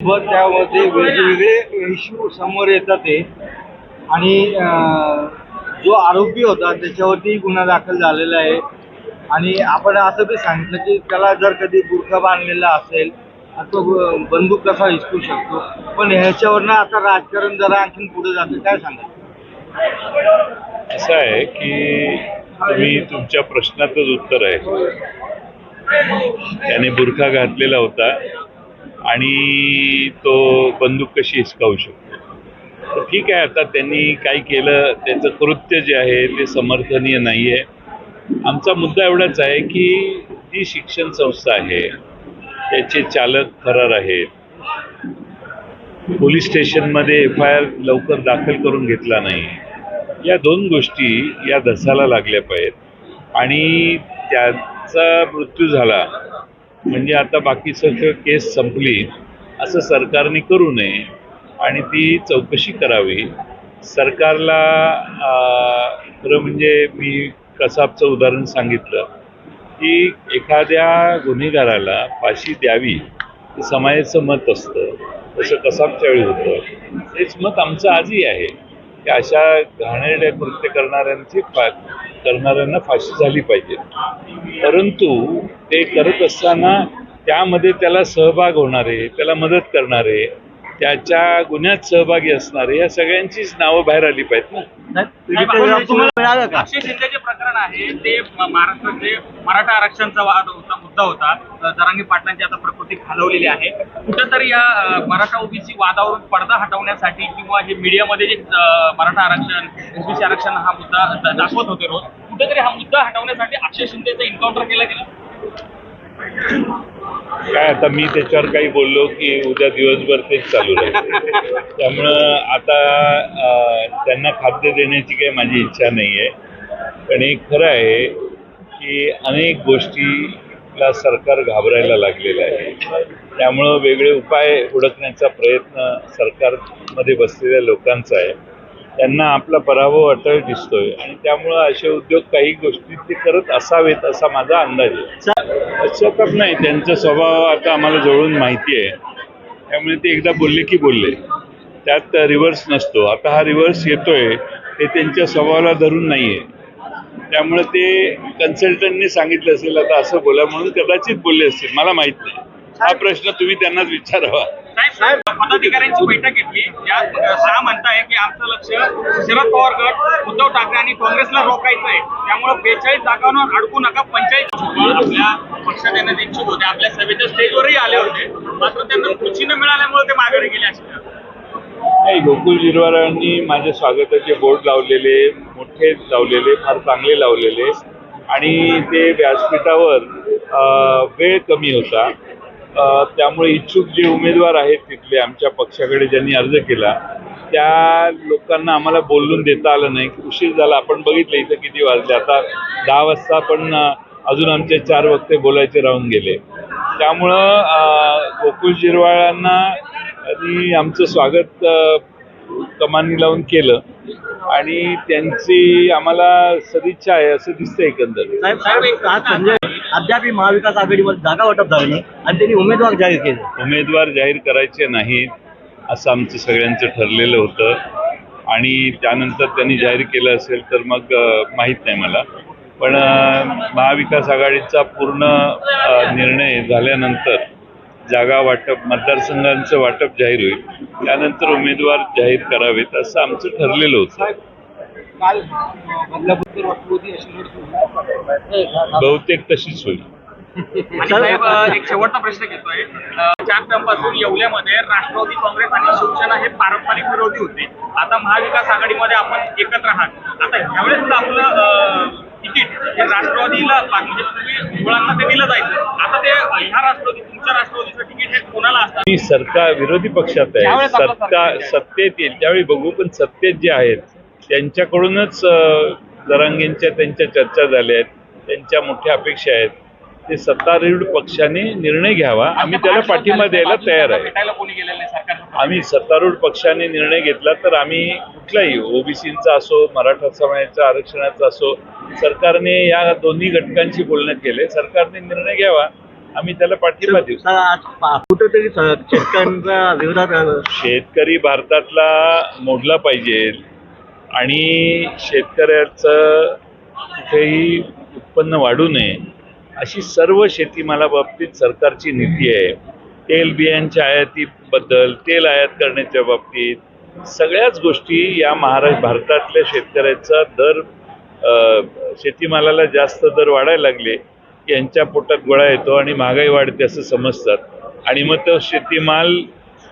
व त्यामध्ये वेगवेगळे इश्यू समोर येतात ते आणि जो आरोपी होता त्याच्यावरती गुन्हा दाखल झालेला आहे. आणि आपण असं बी सांगितलं की त्याला जर कधी बुरखा बांधलेला असेल तो बंदूक कसा हिसकू शकतो. पण ह्याच्यावरनं आता राजकारण जरा आणखीन पुढे जातं. काय सांगा असं आहे की तुम्ही तुमच्या प्रश्नातच उत्तर आहे. त्याने बुरखा घातलेला होता. आणि तो बंदूक कशी हिसकावू शकतो? तर ठीक आहे आता त्यांनी काय केलं त्याचं कृत्य जे आहे ते समर्थनीय नाही आहे आमचा मुद्दा एवढाच आहे की जी शिक्षण संस्था आहे त्याचे चालक फरार आहेत. पोलीस स्टेशनमध्ये एफ आय आर लवकर दाखल करून घेतला नाही. या दोन गोष्टी या धसाला लागल्या पाहिजेत. आणि त्याचा मृत्यू झाला म्हणजे आता बाकी सगळं केस संपली असं सरकारने करू नये आणि ती चौकशी करावी. सरकारला खरं म्हणजे मी कसाबचं उदाहरण सांगितलं की एखाद्या गुन्हेगाराला फाशी द्यावी हे समाजाचं मत असतं. तसं कसाबच्या वेळी होतं? तेच मत आमचं आजही आहे. की अशा घाणेरड्या कृत्य करणाऱ्यांची फा करणाऱ्यांना फाशी झाली पाहिजे. परंतु ते करत असताना त्यामध्ये त्याला सहभाग होणारे त्याला मदत करणारे त्याच्या गुन्ह्यात सहभागी असणारे या सगळ्यांचीच नावं बाहेर आली पाहिजेत ना. अक्षय शिंदे जे प्रकरण आहे ते म- महाराष्ट्रात जे मराठा आरक्षणचा वाद होता मुद्दा होता जरांगी पाटलांची आता प्रकृती खालवलेली आहे. कुठेतरी या मराठा ओबीसी वादावरून पडदा हटवण्यासाठी किंवा हे मीडियामध्ये जे मराठा आरक्षण ओबीसी आरक्षण हा मुद्दा दाखवत होते रोज कुठेतरी हा मुद्दा हटवण्यासाठी अक्षय शिंदेचं एन्काउंटर केलं गेलं. काय आता मी त्याच्यावर काही बोललो की उद्या दिवसभर तेच चालू राहील. त्यामुळं आता त्यांना खाद्य देण्याची काही माझी इच्छा नाही आहे पण एक खरं आहे की अनेक गोष्टीला सरकार घाबरायला लागलेलं आहे. त्यामुळं वेगळे उपाय हुडकण्याचा प्रयत्न सरकारमध्ये बसलेल्या लोकांचा आहे. त्यांना आपला पराभव अटळ दिसतोय. आणि त्यामुळं असे उद्योग काही गोष्टी ते करत असावेत असा माझा अंदाज आहे. तर नाही. त्यांचा स्वभाव आता आम्हाला जवळून माहिती आहे. त्यामुळे ते एकदा बोलले की बोलले. त्यात रिव्हर्स नसतो. आता हा रिव्हर्स येतोय. ते त्यांच्या स्वभावाला धरून नाही आहे त्यामुळे ते कन्सल्टंटने सांगितलं असेल आता असं बोला म्हणून कदाचित बोलले असतील. मला माहीत नाही. हा प्रश्न तुम्ही त्यांनाच विचारावा. साहेब पदाधिकाऱ्यांची बैठक घेतली. यात अ, म्हणताय की आमचं लक्ष शरद पवार गट उद्धव ठाकरे आणि काँग्रेसला रोखायचं आहे त्यामुळे बेचाळीस जागांवर अडकू नका. पंचायत आपल्या पक्षात येण्यात इच्छुक होते. आपल्या सभेच्या स्टेजवरही आले होते. मात्र त्यांना खुर्ची न मिळाल्यामुळे ते माघारी गेले असे. नाही गोकुल जिरवारांनी माझ्या स्वागताचे बोर्ड लावलेले मोठे लावलेले फार चांगले लावलेले. आणि ते व्यासपीठावर वेळ कमी होता. त्यामुळे इच्छुक जे उमेदवार आहेत तिथले आमच्या पक्षाकडे ज्यांनी अर्ज केला त्या लोकांना आम्हाला बोलून देता आलं नाही. उशीर झाला. आपण बघितलं इथं किती वाजले. आता दहा वाजता पण अजून आमचे चार वक्ते बोलायचे राहून गेले. त्यामुळं गोकुळ जिरवाळांना आणि आमचं स्वागत कमानी लावून केलं. आणि त्यांची आम्हाला सदिच्छा आहे असं दिसतं एकंदरीत. अद्याप महाविकास आघाडीवर जागा वाटप झाली नाही आणि त्यांनी उमेदवार जाहीर केले. उमेदवार जाहीर करायचे नाहीत असं आमचं सगळ्यांचं ठरलेलं होतं. आणि त्यानंतर त्यांनी जाहीर केलं असेल तर मग माहीत नाही मला. पण महाविकास आघाडीचा पूर्ण निर्णय झाल्यानंतर जागा वाटप मतदारसंघांचं वाटप जाहीर होईल. त्यानंतर उमेदवार जाहीर करावेत असं आमचं ठरलेलं होतं. काल अशी बहुतेक तशीच होईल. आणि साहेब एक शेवटचा प्रश्न घेतोय. चार टर्मपासून येवल्यामध्ये राष्ट्रवादी काँग्रेस आणि शिवसेना हे पारंपरिक विरोधी होते. आता महाविकास आघाडीमध्ये आपण एकत्र आहात. आता ह्यावेळेस आपलं तिकीट हे राष्ट्रवादीला म्हणजे पूर्वी मुळांना ते दिलं जायचं. आता ते ह्या राष्ट्रवादी तुमच्या राष्ट्रवादीचं तिकीट हे कोणाला असतं मी सरकार विरोधी पक्षात आहे. सत्ता. सत्तेत येईल. त्यावेळी बघू पण सत्तेत जे आहेत त्यांच्याकडूनच अं, जरांगेंच्या त्यांच्या चर्चा झाल्या आहेत त्यांच्या मोठ्या अपेक्षा आहेत. ते सत्तारूढ पक्षाने निर्णय घ्यावा. आम्ही त्याला पाठिंबा द्यायला तयार आहे. आम्ही सत्तारूढ पक्षाने निर्णय घेतला तर आम्ही कुठलाही ओबीसीचा असो मराठा समाजाचा आरक्षणाचा असो सरकारने या दोन्ही घटकांशी बोलणं केले. सरकारने निर्णय घ्यावा. आम्ही त्याला पाठिंबा देऊ. कुठेतरी अ, शेतकरी भारतातला मोडला पाहिजे. आणि शेतकऱ्याचं कुठेही उत्पन्न वाढू नये अशी सर्व शेतीमाला बाबतीत सरकारची नीती आहे. तेल बियांच्या आयातीबद्दल तेल आयात करण्याच्या बाबतीत सगळ्याच गोष्टी या महाराष्ट्र भारतातल्या शेतकऱ्याचा दर शेतीमालाला जास्त दर वाढायला लागले की यांच्या पोटात गोळा येतो आणि महागाई वाढते असं समजतात. आणि मग तो शेतीमाल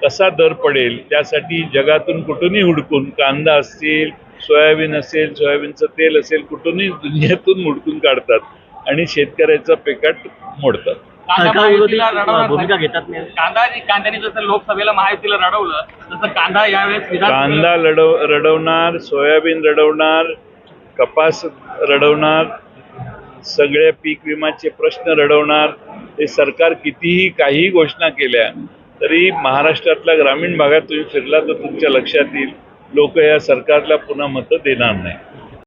कसा दर पडेल त्यासाठी जगातून कुठूनही हुडकून कांदा असतील सोयाबीन असेल सोयाबीनचं तेल असेल कुठूनही दुनियातून हुडकून काढतात आणि शेतकऱ्याचं पेकाट मोडतात. भूमिका घेतात कांदा कांद्याने जसं लोकसभेला महायुतीला रडवलं तसं कांदा यावेळेस कांदा लढव रडवणार सोयाबीन रडवणार कपास रडवणार सगळे पीक विमाचे प्रश्न रडवणार हे सरकार कितीही काही घोषणा केल्या तरी महाराष्ट्रातल्या ग्रामीण भागात तुम्ही फिरला तर तुमच्या लक्षात येईल. लोक या सरकारला पुन्हा मतं देणार नाही